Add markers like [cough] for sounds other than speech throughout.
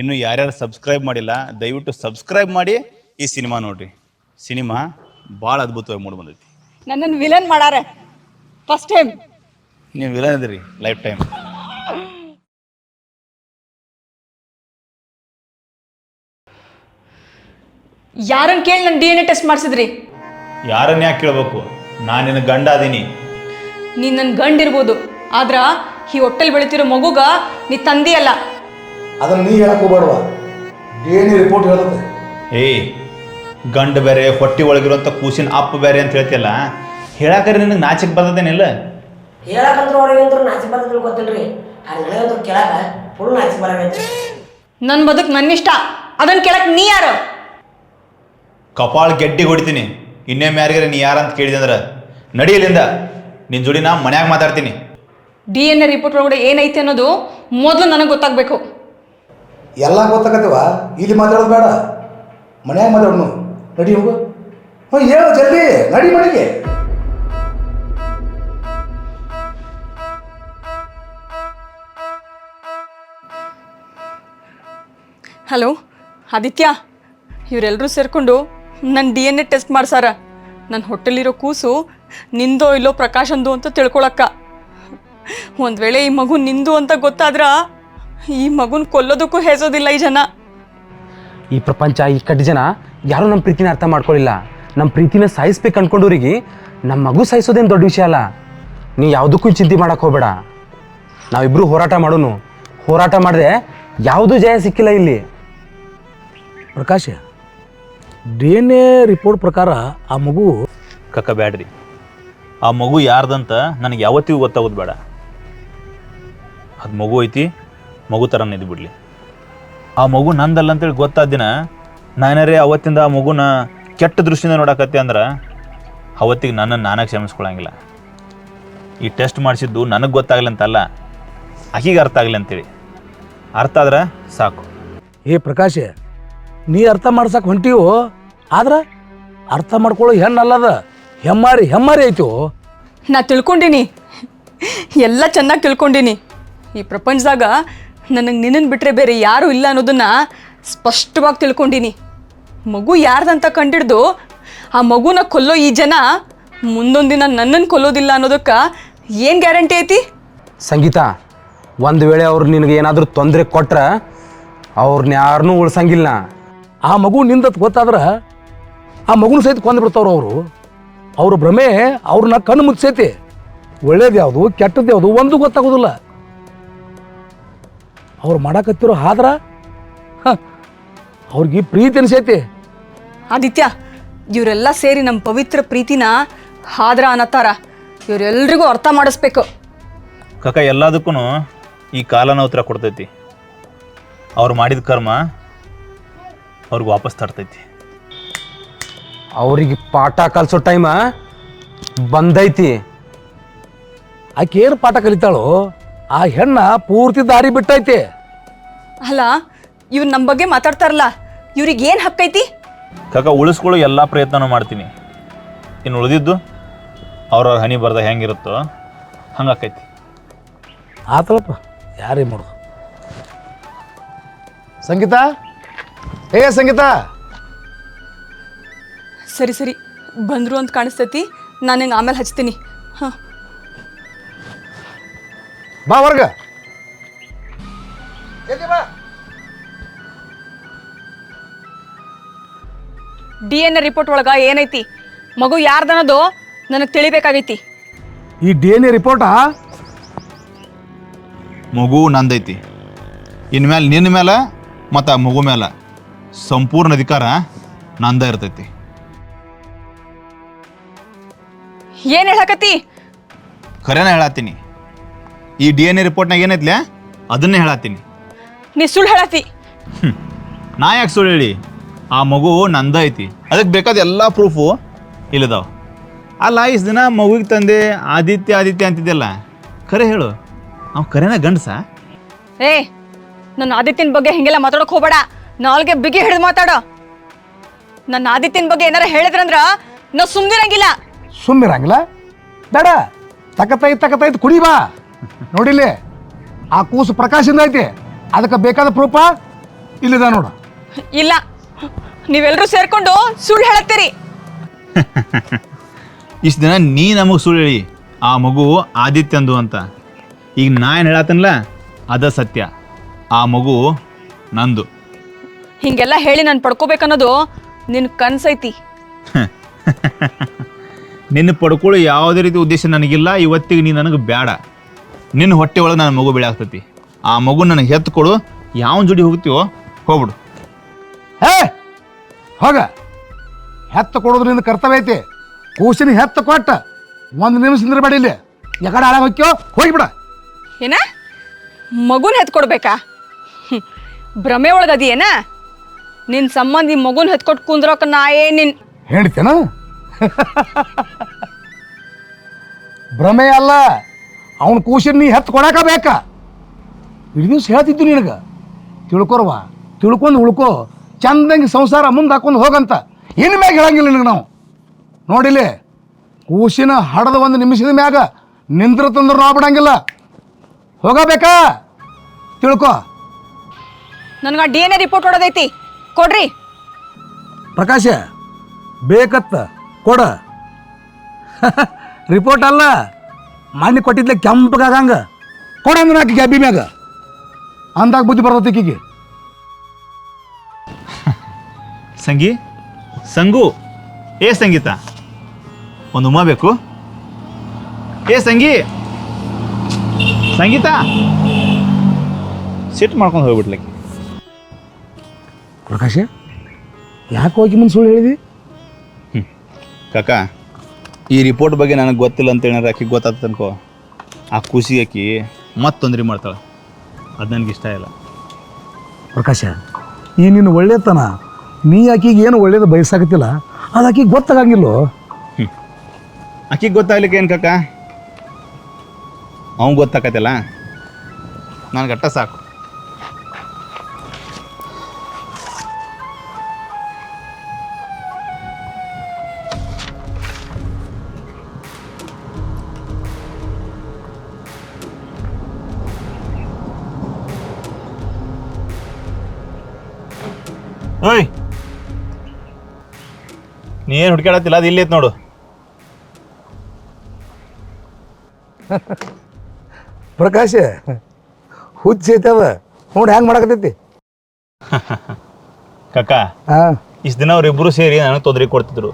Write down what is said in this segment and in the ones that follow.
ಇನ್ನು ಯಾರ್ಯಾರು ಸಬ್ಸ್ಕ್ರೈಬ್ ಮಾಡಿಲ್ಲ ದಯವಿಟ್ಟು ಸಬ್ಸ್ಕ್ರೈಬ್ ಮಾಡಿ ಈ ಸಿನಿಮಾ ನೋಡ್ರಿ. ಸಿನಿಮಾ ಭಾಳ ಅದ್ಭುತವಾಗಿ ಮೂಡಿ ಬಂದೈತಿ. ನನ್ನನ್ನು ವಿಲನ್ ಮಾಡಾರೆ. ಫಸ್ಟ್ ಟೈಮ್ ನೀವು ವಿಲನ್ ಇದ್ರಿ ಲೈಫ್ ಟೈಮ್ ಯಾರನ್ನ ಕೇಳಿ ನನ್ನ ಡಿ ಎನ್ ಎ ಟೆಸ್ಟ್ ಮಾಡಿಸಿದ್ರಿ? ಯಾರನ್ನ ಯಾಕೆ ಕೇಳಬೇಕು? ನಾನು ನಿನ್ನ ಗಂಡ ಅದೀನಿ. ನೀನು ನನ್ನ ಗಂಡ ಇರ್ಬೋದು. ಆದ್ರ ಈ ಹೊಟ್ಟೆಲ್ ಬೆಳಿತಿರೋ ಮಗುಗ ನೀ ತಂದಿ ಅಲ್ಲ ಅದನ್ನು ನೀ ಹೇಳಕ್ ಹೋಗ್ಬೇಡವ ಡಿ ಎನ್ ಎ ರಿಪೋರ್ಟ್ ಹೇಳುತ್ತೆ ಏಯ್ ಗಂಡು ಬೇರೆ ಹೊಟ್ಟೆ ಒಳಗಿರುವಂಥ ಕೂಸಿನ ಅಪ್ಪ ಬೇರೆ ಅಂತ ಹೇಳ್ತಿಯಲ್ಲ ಹೇಳಾಕರೆ ನಿನಗೆ ನಾಚಿಕೆ ಬರ್ತದೇನಿಲ್ಲ ಹೇಳಕಂತ್ರ ಅವ್ರಿಗೆ ಅಂದ್ರು ನಾಚಿ ಬರ್ತದೆ ಗೊತ್ತಿಲ್ರಿ ಅಲ್ಲಿ ಕೆಳಗ ಫುಲ್ ನಾಚಿ ನನ್ನ ಬದುಕ್ ನನ್ನಿಷ್ಟ. ಅದನ್ನ ಕೇಳಕ್ ನೀ ಯಾರು? ಕಪಾಳ ಗೆಡ್ಡಿ ಹೊಡಿತೀನಿ. ಇನ್ನೇ ಯಾರಿಗಾರ ನೀ ಯಾರಂತ ಕೇಳಿದೆ ಅಂದ್ರೆ ನಡಿಯಲಿಂದ ನಿನ್ನ ಜೋಡಿ ನಾ ಮನ್ಯಾಗ ಮಾತಾಡ್ತೀನಿ. ಡಿ ಎನ್ ಎ ರಿಪೋರ್ಟ್ ಒಳಗಡೆ ಏನೈತೆ ಅನ್ನೋದು ಮೊದಲು ನನಗೆ ಗೊತ್ತಾಗಬೇಕು. ಎಲ್ಲ ಗೊತ್ತಾಗತ್ತವ? ಇಲ್ಲಿ ಮಾತಾಡೋದು ಬೇಡ. ಮನ್ಯಾಗ ಮಾತಾಡೋನು. ನಡಿ ಹೋಗು. ಹ್ಞೂ ಹೇಳು ಜಲ್ದಿ. ನಡಿ ಮನೆಗೆ. ಹಲೋ, ಆದಿತ್ಯ ಇವರೆಲ್ಲರೂ ಸೇರಿಕೊಂಡು ನನ್ನ ಡಿ ಎನ್ ಎ ಟೆಸ್ಟ್ ಮಾಡ್ಸಾರ. ನನ್ನ ಹೊಟ್ಟೆಲಿರೋ ಕೂಸು ನಿಂದೋ ಇಲ್ಲೋ ಪ್ರಕಾಶಂದು ಅಂತ ತಿಳ್ಕೊಳಕ್ಕ. ಒಂದು ವೇಳೆ ಈ ಮಗು ನಿಂದು ಅಂತ ಗೊತ್ತಾದ್ರ? ಈ ಮಗುನ ಕೊಲ್ಲೋದಕ್ಕೂ ಹೆಸೋದಿಲ್ಲ ಈ ಜನ. ಈ ಪ್ರಪಂಚ ಈ ಕಟ್ಟು ಜನ ಯಾರೂ ನಮ್ಮ ಪ್ರೀತಿನ ಅರ್ಥ ಮಾಡ್ಕೊಳ್ಳಿಲ್ಲ ನಮ್ಮ ಪ್ರೀತಿನ ಸಾಯಿಸ್ಬೇಕು ಅನ್ಕೊಂಡವ್ರಿಗೆ ನಮ್ಮ ಮಗು ಸಾಯಿಸೋದೇನು ದೊಡ್ಡ ವಿಷಯ ಅಲ್ಲ. ನೀ ಯಾವುದಕ್ಕೂ ಚಿಂತೆ ಮಾಡಕ್ಕೆ ಹೋಗಬೇಡ. ನಾವಿಬ್ಬರು ಹೋರಾಟ ಮಾಡೋನು. ಹೋರಾಟ ಮಾಡಿದೆ ಯಾವುದೂ ಜಯ ಸಿಕ್ಕಿಲ್ಲ ಇಲ್ಲಿ. Prakash D N A report ಪ್ರಕಾರ ಆ ಮಗು ಕಕ್ಕ ಬ್ಯಾಡ್ರಿ. ಆ ಮಗು ಯಾರ್ದಂತ ನನಗೆ ಯಾವತ್ತಿಗೂ ಗೊತ್ತಾಗೋದು ಬೇಡ. ಅದು ಮಗು ಐತಿ ಮಗು ಥರ ನಿದ್ದು ಬಿಡ್ಲಿ. ಆ ಮಗು ನಂದಲ್ಲ ಅಂತೇಳಿ ಗೊತ್ತಾದ ದಿನ ನಾನೇ ಅವತ್ತಿಂದ ಆ ಮಗುನ ಕೆಟ್ಟ ದೃಷ್ಟಿಯಿಂದ ನೋಡಕತ್ತೆ ಅಂದ್ರೆ ಅವತ್ತಿಗೆ ನನ್ನನ್ನು ನಾನೇ ಕ್ಷಮಿಸ್ಕೊಳಂಗಿಲ್ಲ. ಈ ಟೆಸ್ಟ್ ಮಾಡಿಸಿದ್ದು ನನಗೆ ಗೊತ್ತಾಗಲಿ ಅಂತಲ್ಲ ಆಕಿಗೆ ಅರ್ಥ ಆಗಲಿ ಅಂತೇಳಿ. ಅರ್ಥ ಆದ್ರೆ ಸಾಕು. ಏ ಪ್ರಕಾಶ ನೀ ಅರ್ಥ ಮಾಡ್ಸಕ್ಕೆ ಹೊಂಟೀವು ಆದ್ರೆ ಅರ್ಥ ಮಾಡ್ಕೊಳ್ಳೋ ಹೆಣ್ಣಲ್ಲದ ಹೆಮ್ಮಾರಿ ಹೆಮ್ಮಾರಿ ಐತಿವು ನಾ ತಿಳ್ಕೊಂಡಿನಿ. ಎಲ್ಲ ಚೆನ್ನಾಗಿ ತಿಳ್ಕೊಂಡಿನಿ. ಈ ಪ್ರಪಂಚದಾಗ ನನಗೆ ನಿನ್ನನ್ನು ಬಿಟ್ಟರೆ ಬೇರೆ ಯಾರೂ ಇಲ್ಲ ಅನ್ನೋದನ್ನ ಸ್ಪಷ್ಟವಾಗಿ ತಿಳ್ಕೊಂಡಿನಿ. ಮಗು ಯಾರ್ದಂತ ಕಂಡಿಡ್ದು ಆ ಮಗುನ ಕೊಲ್ಲೋ ಈ ಜನ ಮುಂದೊಂದು ದಿನ ನನ್ನನ್ನು ಕೊಲ್ಲೋದಿಲ್ಲ ಅನ್ನೋದಕ್ಕೆ ಏನು ಗ್ಯಾರಂಟಿ ಐತಿ? ಸಂಗೀತ ಒಂದು ವೇಳೆ ಅವ್ರು ನಿನಗೆ ಏನಾದರೂ ತೊಂದರೆ ಕೊಟ್ರೆ ಅವ್ರನ್ನ ಯಾರನ್ನೂ ಉಳ್ಸಂಗಿಲ್ಲ. ಆ ಮಗು ನಿಂದತ್ ಗೊತ್ತಾದ್ರೆ ಆ ಮಗುನ ಸಹಿತ ಕೊಂದು ಬಿಡ್ತಾವ್ರು ಅವರು. ಅವ್ರ ಭ್ರಮೆ ಅವ್ರನ್ನ ಕಣ್ಣು ಮುಚ್ಚೈತಿ ಒಳ್ಳೇದು ಯಾವುದು ಕೆಟ್ಟದ್ದು ಯಾವುದು ಒಂದು ಗೊತ್ತಾಗೋದಿಲ್ಲ. ಅವ್ರು ಮಾಡಾಕತ್ತಿರೋ ಆದ್ರ ಹ, ಅವ್ರಿಗೆ ಪ್ರೀತಿ ಅನ್ಸೈತಿ. ಆದಿತ್ಯ ಇವರೆಲ್ಲ ಸೇರಿ ನಮ್ಮ ಪವಿತ್ರ ಪ್ರೀತಿನ ಹಾದ್ರ ಅನ್ನತಾರ ಇವರೆಲ್ರಿಗೂ ಅರ್ಥ ಮಾಡಿಸ್ಬೇಕು. ಕಕ್ಕ ಎಲ್ಲದಕ್ಕೂ ಈ ಕಾಲನ ಉತ್ತರ ಕೊಡ್ತೈತಿ. ಅವ್ರು ಮಾಡಿದ ಕರ್ಮ ಅವ್ರಿಗೆ ವಾಪಸ್ ತರ್ತೈತಿ. ಅವ್ರಿಗೆ ಪಾಠ ಕಲಿಸೋ ಟೈಮ ಬಂದೈತಿ. ಆಕೆ ಏನು ಪಾಠ ಕಲಿತಾಳೋ? ಆ ಹೆಣ್ಣ ಪೂರ್ತಿ ದಾರಿ ಬಿಟ್ಟೈತಿ. ಅಲ್ಲ ಇವ್ರು ನಮ್ಮ ಬಗ್ಗೆ ಮಾತಾಡ್ತಾರಲ್ಲ ಇವ್ರಿಗೆ ಏನು ಹಕ್ಕೈತಿ? ಕಾಕ ಉಳಿಸ್ಕೊಳ್ಳೋ ಎಲ್ಲ ಪ್ರಯತ್ನನೂ ಮಾಡ್ತೀನಿ. ಇನ್ನು ಉಳಿದಿದ್ದು ಅವ್ರವ್ರ ಹನಿ ಬರ್ದ ಹೆಂಗಿರುತ್ತೋ ಹಂಗಾಕೈತಿ ಆತಲಪ್ಪ ಯಾರೇ ಮಾಡೋದು? ಸಂಗೀತ? ಏ ಸಂಗೀತ? ಸರಿ ಸರಿ ಬಂದರು ಅಂತ ಕಾಣಿಸ್ತೈತಿ ನಾನು ಹಿಂಗೆ ಆಮೇಲೆ ಹಚ್ತೀನಿ. ಹಾಂ. ಬಾ ಹೊರ್ಗ. ಡಿ ಎನ್ ಎ ರಿಪೋರ್ಟ್ ಒಳಗ ಏನೈತಿ? ಮಗು ಯಾರ್ದನ್ನೋದು ನನಗೆ ತಿಳಿಬೇಕಾಗೈತಿ. ಈ ಡಿ ಎನ್ ಎ ರಿಪೋರ್ಟಾ? ಮಗು ನಂದೈತಿ. ಇನ್ಮೇಲೆ ನಿನ್ನ ಮೇಲೆ ಮತ್ತು ಆ ಮಗು ಮೇಲೆ ಸಂಪೂರ್ಣ ಅಧಿಕಾರ ನಂದ ಇರ್ತೈತಿ. ಏನು ಹೇಳಕತಿ ಖರೇನ ಹೇಳತ್ತೀನಿ ಈ ಡಿ ಎನ್ ಎ ರಿಪೋರ್ಟ್ನಾಗ ಏನೈತ್ಲೆ? ಅದನ್ನೇ ಹೇಳತ್ತೀನಿ ನೀ ಸುಳ್ಳು ಹೇಳಾತಿ. ನಾ ಯಾಕೆ ಸುಳ್ಳು ಹೇಳಿ? ಆ ಮಗು ನಂದ ಐತಿ. ಅದಕ್ಕೆ ಬೇಕಾದ ಎಲ್ಲ ಪ್ರೂಫು ಇಲ್ಲದಾವ. ಅಲ್ಲ ಇಷ್ಟು ದಿನ ಮಗುಗೆ ತಂದೆ ಆದಿತ್ಯ ಆದಿತ್ಯ ಅಂತಿದ್ದೆಲ್ಲ ಖರೆ ಹೇಳು. ಅವ್ ಖರೇನ ಗಂಡಸ? ಏ ನನ್ನ ಆದಿತ್ಯನ ಬಗ್ಗೆ ಹಿಂಗೆಲ್ಲ ಮಾತಾಡೋಕೆ ಹೋಗಬೇಡ. ನಾಲ್ಗೆ ಬಿಗಿ ಹಿಡಿದು ಮಾತಾಡೋ. ನನ್ನ ಆದಿತ್ಯನ ಬಗ್ಗೆ ಏನಾರ ಹೇಳಿದ್ರಂದ್ರ ನಾ ಸುಮ್ಮನಿರಂಗಿಲ್ಲ ಸುಮ್ಮಿರಂಗಿಲ್ಲ ಬೇಡ. ತಕತೈತ್ ತಕತಾಯ್ತು ಕುಡಿ ಬಾ. ನೋಡಿಲ್ಲಿ ಆ ಕೂಸು ಪ್ರಕಾಶಿಂದ ಐತಿ. ಅದಕ್ಕೆ ಬೇಕಾದ ಪ್ರೂಫ ಇಲ್ಲಿದ ನೋಡು. ಇಲ್ಲ. ನೀವೆಲ್ಲರೂ ಸೇರ್ಕೊಂಡು ಸುಳ್ಳು ಹೇಳತ್ತೀರಿ. [laughs] ಇಷ್ಟು ದಿನ ನೀ ನಮಗೆ ಸುಳ್ಳು ಹೇಳಿ ಆ ಮಗು ಆದಿತ್ಯಂದು ಅಂತ. ಈಗ ನಾ ಏನು ಹೇಳತ್ತನಲ್ಲ ಅದ ಸತ್ಯ. ಆ ಮಗು ನಂದು. ಹಿಂಗೆಲ್ಲ ಹೇಳಿ ನಾನು ಪಡ್ಕೋಬೇಕನ್ನೋದು ನಿನ್ನ ಕನ್ಸೈತಿ. [laughs] ನಿನ್ನ ಪಡ್ಕೊಳ್ಳೋ ಯಾವುದೇ ರೀತಿ ಉದ್ದೇಶ ನನಗಿಲ್ಲ ಇವತ್ತಿಗೆ ನೀ ನನಗೆ ಬೇಡ ನಿನ್ನ ಹೊಟ್ಟೆ ಒಳಗೆ ನನ್ನ ಮಗು ಬೆಳೆಯಾಗ್ತೈತಿ ಆ ಮಗು ನನಗೆ ಹೆತ್ತು ಕೊಡು ಯಾವನ ಜೋಡಿ ಹೋಗ್ತೀವೋ ಹೋಗ್ಬಿಡು. ಹೇ! ಹೋಗ. ಹೆತ್ತ ಕೊಡೋದ್ರಿಂದ ಕರ್ತವ್ಯ ಐತಿ. ಕೂಸಿನ ಹೆತ್ತ ಕೊಟ್ಟ ಒಂದು ನಿಮಿಷ ನಿಂದ್ರಬೇಡ ಇಲ್ಲಿ. ಯಾಕಡೆ ಹಾಳಾಗ ಹೋಗ್ಯೋ ಹೋಗಿಬಿಡ ಏನ? ಮಗುನ ಹೆತ್ಕೊಡ್ಬೇಕಾ ಹ್ಮ್. ಭ್ರಮೆ ಒಳಗದಿಯೇನ ನಿನ್ನ ಸಂಬಂಧಿ ಮಗುನ ಹೆತ್ಕೊಟ್ ಕುಂದ್ರೋಕ ನಾ ಏ ನಿನ್ ಹೇಳ್ತೇನ ಭ್ರಮೆ ಅಲ್ಲ ಅವನ ಕೂಸಿನ ನೀ ಹೆತ್ತು ಕೊಡಾಕ ಬೇಕಾ? ಇಡೀ ದಿವ್ಸ ಹೇಳ್ತಿದ್ದು ನಿನಗೆ. ತಿಳ್ಕೊರ್ವ ತಿಳ್ಕೊಂಡು ಉಳ್ಕೋ. ಚಂದಂಗೆ ಸಂಸಾರ ಮುಂದೆ ಹಾಕೊಂಡು ಹೋಗಂತ. ಇನ್ನು ಮ್ಯಾಗ ಹೇಳಂಗಿಲ್ಲ ನಿನಗೆ ನಾವು. ನೋಡಿಲಿ ಕೂಸಿನ ಹಡದ ಒಂದು ನಿಮಿಷದ ಮ್ಯಾಗ ನಿಂದ್ರ ತಂದ್ರೆ ನಾವು ಬಿಡಂಗಿಲ್ಲ ಹೋಗಬೇಕಾ? ತಿಳ್ಕೊ. ನನಗೆ ಡಿ ಎನ್ ಎ ರಿಪೋರ್ಟ್ ಹೊಡೋದೈತಿ. ಕೊಡ್ರಿ. ಪ್ರಕಾಶ ಬೇಕತ್ತ ಕೊಡ. [laughs] ರಿಪೋರ್ಟ್ ಅಲ್ಲ. ಮಣ್ಣಿ ಕೊಟ್ಟಿದ್ಲೆ ಕೆಂಪಗಾಗಂಗ. ಕೊಡ ಅಂದ್ರೆ ನಾಲ್ಕು ಗ್ಯಾಬಿ ಮ್ಯಾಗ. ಅಂದಾಗ ಬುದ್ಧಿ ಬರ್ತೈತಿ ಈಕಿಗೆ. ಸಂಗಿ? ಸಂಗು. ಏ ಸಂಗೀತ? ಒಂದು ಉಮಾ ಬೇಕು ಏ ಸಂಗಿ. ಸಂಗೀತ. ಸಿಟ್ಟು ಮಾಡ್ಕೊಂಡು ಹೋಗ್ಬಿಡ್ಲಿಕ್ಕೆ ಪ್ರಕಾಶ ಯಾಕೆ ಹೋಗಿ ಮುಂದೆ ಸುಳ್ಳು ಹೇಳಿದಿ? ಕಾಕ ಈ ರಿಪೋರ್ಟ್ ಬಗ್ಗೆ ನನಗೆ ಗೊತ್ತಿಲ್ಲ ಅಂತ ಏನಾರ ಆಕೆ ಗೊತ್ತಾಗ್ತದೆ ಅನ್ಕೋ. ಆ ಖುಷಿ ಆಕಿ ಮತ್ತೆ ತೊಂದರೆ ಮಾಡ್ತಾಳೆ. ಅದು ನನಗೆ ಇಷ್ಟ ಇಲ್ಲ. ಪ್ರಕಾಶ ಈ ನಿನ್ನ ಒಳ್ಳೆತನ? ನೀ ಆಕಿಗೆ ಏನು ಒಳ್ಳೇದು ಬಯಸಾಕತ್ತಿಲ್ಲ? ಅದು ಆಕಿಗೆ ಗೊತ್ತಾಗಂಗಿಲ್ಲೋ? ಆಕಿಗೆ ಗೊತ್ತಾಗ್ಲಿಕ್ಕೆ ಏನು ಕಕ್ಕ ಅವ್ನು ಗೊತ್ತಾಕತ್ತಲ್ಲ? ನನಗೆ ಅಟ್ಟ ಸಾಕು. ಓಯ್ ನೀ ಏನು ಹುಡ್ಕಾಡತ್ತಿಲ್ಲ ಅದು ಇಲ್ಲೈತೆ ನೋಡು. ಪ್ರಕಾಶ ಹುಚ್ಚ ಐತೆ ಅದ ನೋಡಿ ಹೆಂಗೆ ಮಾಡಕತ್ತೈತಿ? ಕಕ್ಕ ಹಾಂ. ಇಷ್ಟು ದಿನ ಅವರಿಬ್ಬರು ಸೇರಿ ನನಗೆ ತೊಂದರೆ ಕೊಡ್ತಿದ್ರು.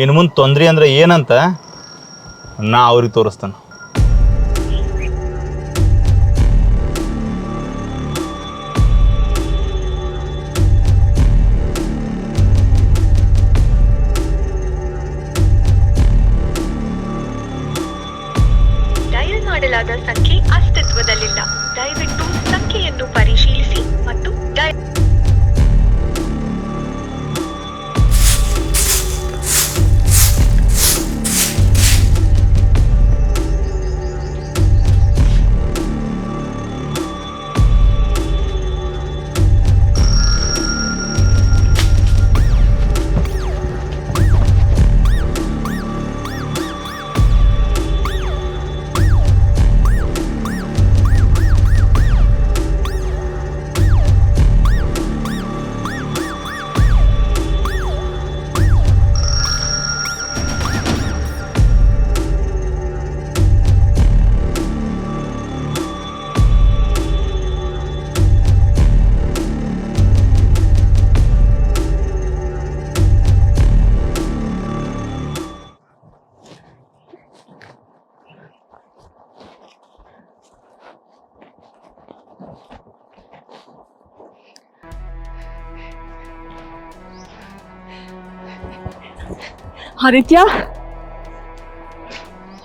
ಇನ್ನು ಮುಂದೆ ತೊಂದರೆ ಅಂದ್ರೆ ಏನಂತ ನಾ ಅವ್ರಿಗೆ ತೋರಿಸ್ತಾನೆ. ಆದಿತ್ಯ?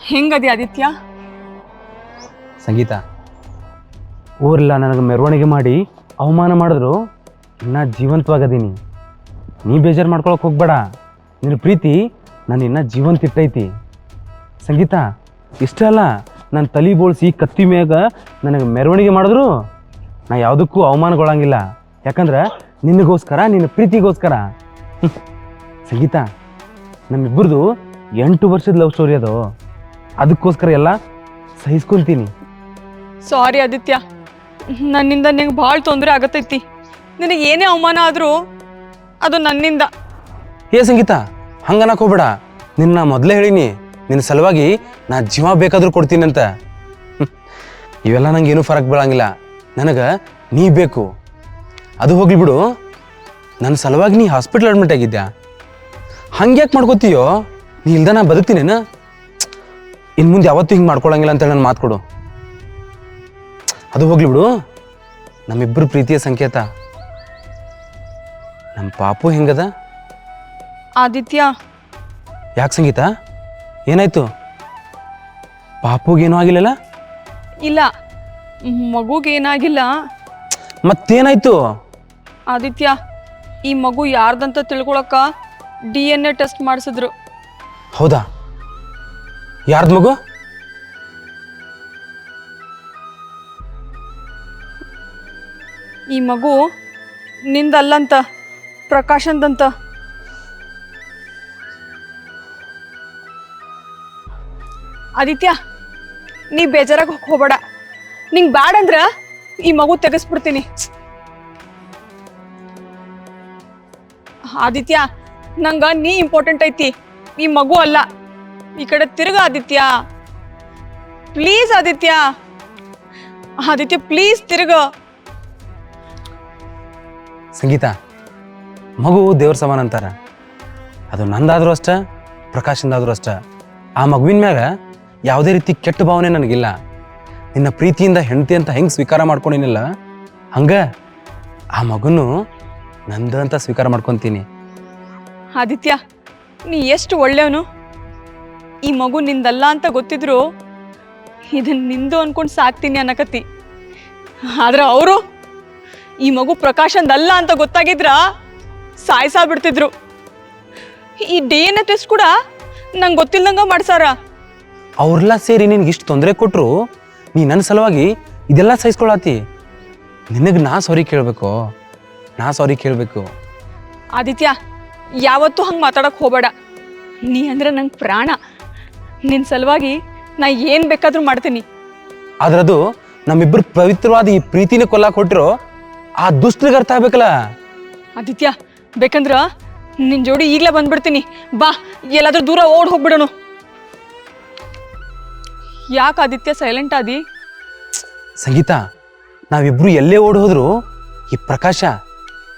ಹೆಂಗದಿ ಆದಿತ್ಯ? ಸಂಗೀತ, ಊರೆಲ್ಲ ನನಗೆ ಮೆರವಣಿಗೆ ಮಾಡಿ ಅವಮಾನ ಮಾಡಿದ್ರು. ಇನ್ನೂ ಜೀವಂತವಾಗದೀನಿ. ನೀ ಬೇಜಾರು ಮಾಡ್ಕೊಳಕ್ಕೆ ಹೋಗ್ಬೇಡ. ನಿನ್ನ ಪ್ರೀತಿ ನಾನು ಇನ್ನೂ ಜೀವಂತ ಇಟ್ಟೈತಿ ಸಂಗೀತ, ಇಷ್ಟ ಅಲ್ಲ ನನ್ನ ತಲೆ ಬೋಳ್ಸಿ ಕತ್ತಿ ಮ್ಯಾಗ ನನಗೆ ಮೆರವಣಿಗೆ ಮಾಡಿದ್ರು. ನಾ ಯಾವುದಕ್ಕೂ ಅವಮಾನಗೊಳಂಗಿಲ್ಲ. ಯಾಕಂದ್ರೆ ನಿನಗೋಸ್ಕರ, ನಿನ್ನ ಪ್ರೀತಿಗೋಸ್ಕರ. ಸಂಗೀತ ನಮ್ಮಿಬ್ಬರದು ಎಂಟು ವರ್ಷದ ಲವ್ ಸ್ಟೋರಿ ಅದು. ಅದಕ್ಕೋಸ್ಕರ ಎಲ್ಲ ಸಹಿಸ್ಕೊಳ್ತೀನಿ. ಸಾರಿ ಆದಿತ್ಯ. ನನ್ನಿಂದ ನಿಂಗೆ ಭಾಳ ತೊಂದರೆ ಆಗತೈತಿ. ನಿನಗೆ ಏನೇ ಅವಮಾನ ಆದರೂ ಅದು ನನ್ನಿಂದ. ಏ ಸಂಗೀತ ಹಂಗನಕ್ ಹೋಗ್ಬೇಡ. ನಿನ್ನ ಮೊದಲೇ ಹೇಳಿನಿ ನಿನ್ನ ಸಲುವಾಗಿ ನಾ ಜೀವ ಬೇಕಾದ್ರೂ ಕೊಡ್ತೀನಿ ಅಂತ ಹ್ಮ್. ಇವೆಲ್ಲ ನಂಗೆ ಏನೂ ಫರಕ್ ಬೀಳಂಗಿಲ್ಲ. ನನಗೆ ನೀ ಬೇಕು. ಅದು ಹೋಗ್ಲಿ ಬಿಡು. ನನ್ನ ಸಲುವಾಗಿ ನೀ ಹಾಸ್ಪಿಟ್ಲ್ ಅಡ್ಮಿಟ್ ಆಗಿದ್ಯಾ? ಹಂಗ್ಯಾಕೆ ಮಾಡ್ಕೋತೀಯೋ? ನೀ ಇಲ್ದ ನಾ ಬದುಕ್ತೀನೇನ? ಇನ್ನು ಮುಂದೆ ಯಾವತ್ತೂ ಹಿಂಗೆ ಮಾಡ್ಕೊಳಂಗಿಲ್ಲ ಅಂತೇಳಿ ನನ್ನ ಮಾತು ಕೊಡು. ಅದು ಹೋಗ್ಲಿ ಬಿಡು. ನಮ್ಮಿಬ್ಬರು ಪ್ರೀತಿಯ ಸಂಕೇತ. ನಮ್ಮ ಪಾಪು ಹೆಂಗದ? ಆದಿತ್ಯ. ಯಾಕೆ ಸಂಗೀತ? ಏನಾಯ್ತು? ಪಾಪುಗೇನೂ ಆಗಿಲ್ಲಲ್ಲ? ಇಲ್ಲ ಮಗುಗೇನಾಗಿಲ್ಲ. ಮತ್ತೇನಾಯ್ತು? ಆದಿತ್ಯ ಈ ಮಗು ಯಾರ್ದಂತ ತಿಳ್ಕೊಳಕ್ಕ? ಡಿ ಎನ್ ಎ ಟೆಸ್ಟ್ ಮಾಡಿಸಿದ್ರು. ಹೌದಾ? ಯಾರ್ದು ಮಗು? ಈ ಮಗು ನಿಂದಲ್ಲಂತ ಪ್ರಕಾಶಂದಂತ ಆದಿತ್ಯ ನೀ ಬೇಜಾರಾಗ ಹೋಗ್ಬೇಡ. ನಿಂಗೆ ಬ್ಯಾಡಂದ್ರ ಈ ಮಗು ತೆಗೆಸ್ಬಿಡ್ತೀನಿ. ಆದಿತ್ಯ ನಂಗ ನೀ ಇಂಪಾರ್ಟೆಂಟ್ ಐತಿ. ಈ ಮಗು ಅಲ್ಲ. ಈ ಕಡೆ ತಿರುಗ ಆದಿತ್ಯ. ಪ್ಲೀಸ್ ಆದಿತ್ಯ. ಆದಿತ್ಯ ಪ್ಲೀಸ್ ತಿರುಗ. ಸಂಗೀತ, ಮಗು ದೇವ್ರ ಸಮಾನ ಅಂತಾರ. ಅದು ನಂದಾದ್ರೂ ಅಷ್ಟ, ಪ್ರಕಾಶಿಂದಾದ್ರೂ ಅಷ್ಟ. ಆ ಮಗುವಿನ ಮ್ಯಾಗ ಯಾವುದೇ ರೀತಿ ಕೆಟ್ಟ ಭಾವನೆ ನನಗಿಲ್ಲ. ನಿನ್ನ ಪ್ರೀತಿಯಿಂದ ಹೆಂಡತಿ ಅಂತ ಹೆಂಗೆ ಸ್ವೀಕಾರ ಮಾಡ್ಕೊಂಡಿನಿಲ್ಲ, ಹಂಗ ಆ ಮಗುನು ನಂದಂತ ಸ್ವೀಕಾರ ಮಾಡ್ಕೊತೀನಿ. ಆದಿತ್ಯ ನೀ ಎಷ್ಟು ಒಳ್ಳೆಯವನು? ಈ ಮಗು ನಿಂದಲ್ಲ ಅಂತ ಗೊತ್ತಿದ್ರು ಇದನ್ನ ನಿಂದು ಅನ್ಕೊಂಡು ಸಾಕ್ತೀನಿ ಅನ್ನಕತ್ತಿ. ಆದ್ರೆ ಅವರು ಈ ಮಗು ಪ್ರಕಾಶಂದಲ್ಲ ಅಂತ ಗೊತ್ತಾಗಿದ್ರ ಸಾಯ್ಸಾ ಬಿಡ್ತಿದ್ರು ಈ ಡಿ ಎನ್ ಎ ಟೆಸ್ಟ್ ಕೂಡ ನಂಗೆ ಗೊತ್ತಿಲ್ದಂಗ ಮಾಡ್ಸಾರ. ಅವ್ರೆಲ್ಲ ಸೇರಿ ನಿನ್ಗೆ ಇಷ್ಟು ತೊಂದರೆ ಕೊಟ್ಟರು ನೀ ನನ್ನ ಸಲುವಾಗಿ ಇದೆಲ್ಲ ಸಹಿಸ್ಕೊಳತಿ ನಿನಗೆ ನಾ ಸಾರಿ ಕೇಳಬೇಕು ನಾ ಸಾರಿ ಕೇಳಬೇಕು. ಆದಿತ್ಯ ಯಾವತ್ತೂ ಹಂಗೆ ಮಾತಾಡಕ್ಕೆ ಹೋಗಬೇಡ. ನೀ ಅಂದ್ರೆ ನಂಗೆ ಪ್ರಾಣ. ನಿನ್ನ ಸಲುವಾಗಿ ನಾ ಏನು ಬೇಕಾದರೂ ಮಾಡ್ತೀನಿ. ಆದ್ರದು ನಮ್ಮಿಬ್ಬರು ಪವಿತ್ರವಾದ ಈ ಪ್ರೀತಿನ ಕೊಲ್ಲ ಕೊಟ್ಟಿರೋ ಆ ದುಷ್ಟರಿಗೆ ಅರ್ಥ ಆಗ್ಬೇಕಲ್ಲ? ಆದಿತ್ಯ ಬೇಕಂದ್ರ ನಿನ್ನ ಜೋಡಿ ಈಗಲೇ ಬಂದ್ಬಿಡ್ತೀನಿ. ಬಾ ಎಲ್ಲಾದ್ರೂ ದೂರ ಓಡ್ ಹೋಗ್ಬಿಡೋಣ. ಯಾಕೆ ಆದಿತ್ಯ ಸೈಲೆಂಟ್ ಆದಿ? ಸಂಗೀತ ನಾವಿಬ್ರು ಎಲ್ಲೇ ಓಡಿ ಹೋದ್ರು ಈ ಪ್ರಕಾಶ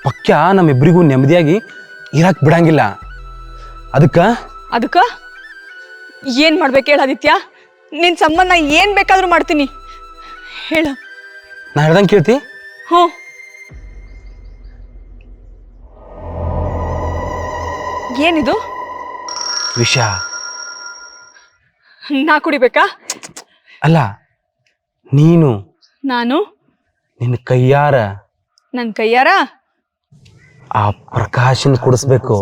ಪಕ್ಕ ನಮ್ಮಿಬ್ಬರಿಗೂ ನೆಮ್ಮದಿಯಾಗಿ ಇರಕ್ ಬಿಡಂಗಿಲ್ಲ. ಅದಕ್ಕೆ ಅದಕ್ಕ ಏನ್ ಮಾಡ್ಬೇಕು ಹೇಳ ಆದಿತ್ಯ? ನಿನ್ ಸಂಬಂಧ ಏನ್ ಬೇಕಾದ್ರೂ ಮಾಡ್ತೀನಿ. ಹೇಳ. ನಾ ಹೇಳ್ದಂಗೆ ಕೇಳ್ತಿ? ಹ್ಞೂ. ಏನಿದು? ವಿಷ ನಾ ಕುಡಿಬೇಕಾ? ಅಲ್ಲ ನೀನು. ನಾನು? ನಿನ್ನ ಕೈಯಾರ. ನನ್ನ ಕೈಯಾರ? ಆ ಪ್ರಕಾಶನ ಕುಡಿಸ್ಬೇಕು.